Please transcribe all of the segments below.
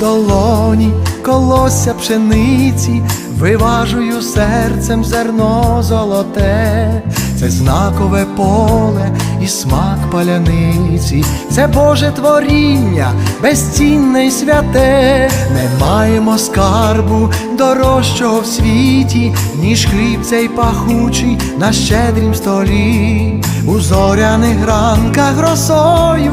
долоні колося пшениці, виважую серцем зерно золоте, це знакове поле і смак паляниці, це Боже творіння, безцінне й святе, не маємо скарбу дорожчого в світі, ніж хліб цей пахучий на щедрім столі, у зоряних ранках росою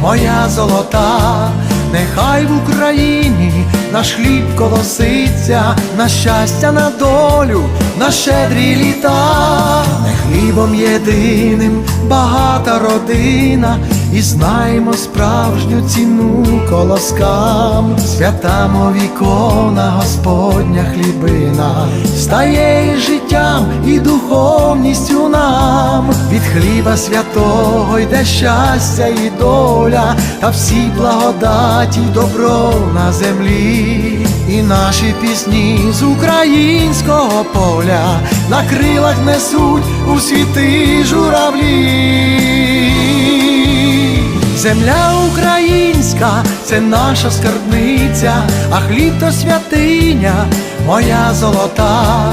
моя золота. Нехай в Україні наш хліб колоситься, на щастя, на долю, на щедрі літа, не хлібом єдиним багата родина, і знаємо справжню ціну колоскам, свята мов ікона, Господня хлібина, стає життям і духовністю нам, від хліба святого йде щастя і доля, та всі благодаті, й добро на землі, і наші пісні з українського поля на крилах несуть у світи журавлі. Земля українська це наша скарбниця, а хліб то святиня, моя золота.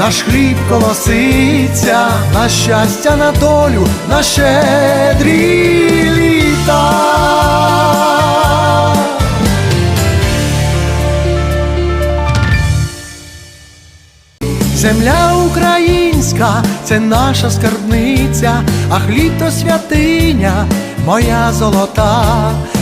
наш хліб колоситься, на щастя, на долю, на щедрі літа. Земля українська це наша скарбниця, а хліб то святиня, моя золота.